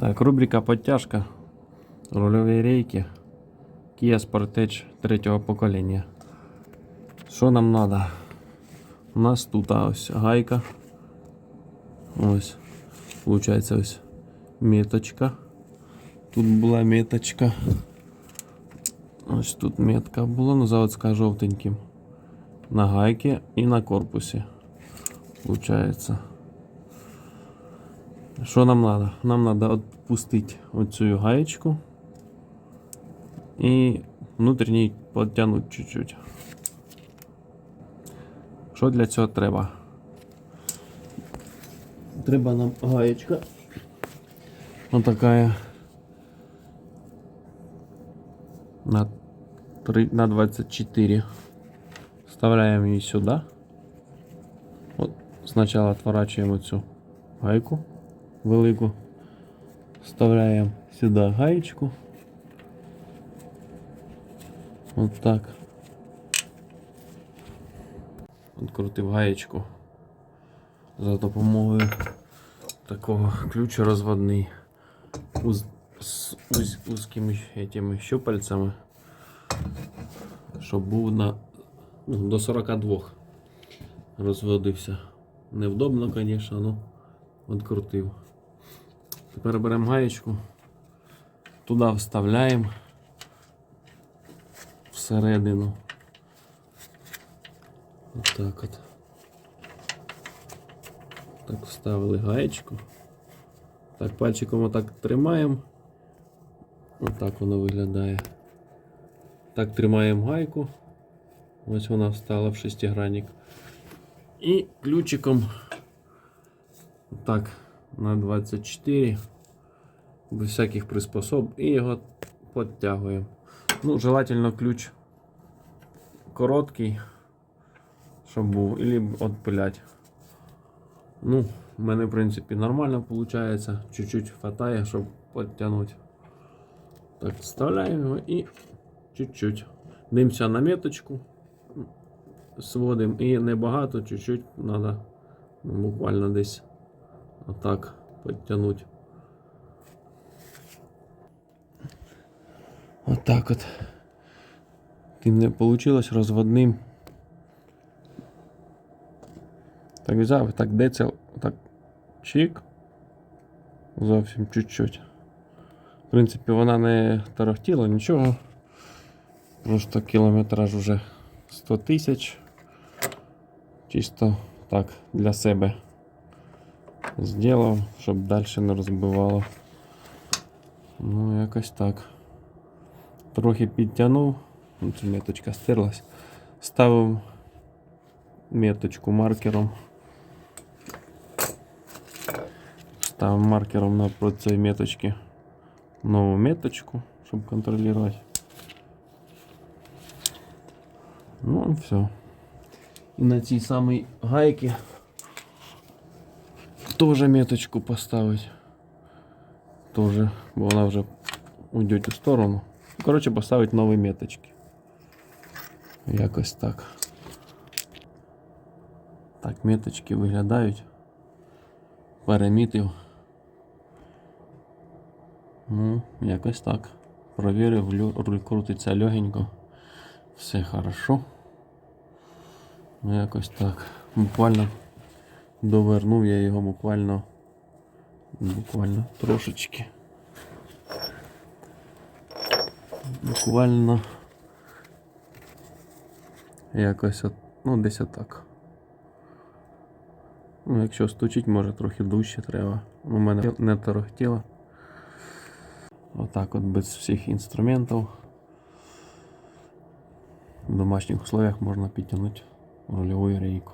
Так, рубрика подтяжка. Рульові рейки. Kia Sportage третього покоління. Що нам треба? У нас тут ось гайка. Ось. Получається ось меточка. Тут була меточка. Ось тут метка була, ну заводська жовтеньким. На гайці і на корпусі. Получається. Що нам треба? Нам треба відпустити оцю гаєчку і внутрішній підтягнути чуть-чуть. Що для цього треба? Треба нам гаєчка. Ось така на, 3, на 24. Вставляємо її сюди. От спочатку отворачуємо цю гайку велику. Вставляємо сюди гаєчку. От так. Відкрутив гаєчку за допомогою такого ключа розводний уз, з уз, узкими этими щупальцями, щоб був на ну, до 42 розводився. Невдобно, звісно, ну відкрутив. Тепер беремо гаєчку, туди вставляємо всередину. Отак от. Так вставили гаєчку. Так, пальчиком отак тримаємо. Отак воно виглядає. Так тримаємо гайку. Ось вона встала в шестигранник. І ключиком так на 24 без всяких приспособ і його підтягуємо. Ну, желательно ключ короткий, щоб був, і відпилять. Ну, в мене, в принципі, нормально виходить. Чуть-чуть хватає, щоб підтягнути. Так, вставляємо його і чуть-чуть. Дивимося на меточку. Сводимо і небагато, чуть-чуть треба ну, буквально десь отак підтягнути. Отак от. Тим не вийшло розводним. Так взяв, так децел, так чик. Зовсім чуть-чуть. В принципі, вона не тарахтіла, нічого. Просто кілометраж уже 100 тисяч. Чисто так для себе зробив, щоб далі не розбивало. Ну, якось так. Трохи підтягнув. Ну, Ця меточка стерлась. Ставив меточку маркером. Ставив маркером напроти цієї меточки нову меточку, щоб контролювати. Ну все. І на цій самій гайці теж меточку поставить. Тоже, бо вона вже уйде у сторону. Коротше, поставить нові меточки. Якось так. Так, меточки виглядають. Перемітив. Ну, якось так. Провірив, лю- руль крутиться легенько. Все хорошо. Ну, якось так. Буквально довернув я його буквально буквально трошечки. Буквально якось от, ну десь отак. Ну, якщо стучить, може трохи дужче треба. У мене не торохтіло. Отак от без всіх інструментів. В домашніх условиях можна підтягнути рульову рейку.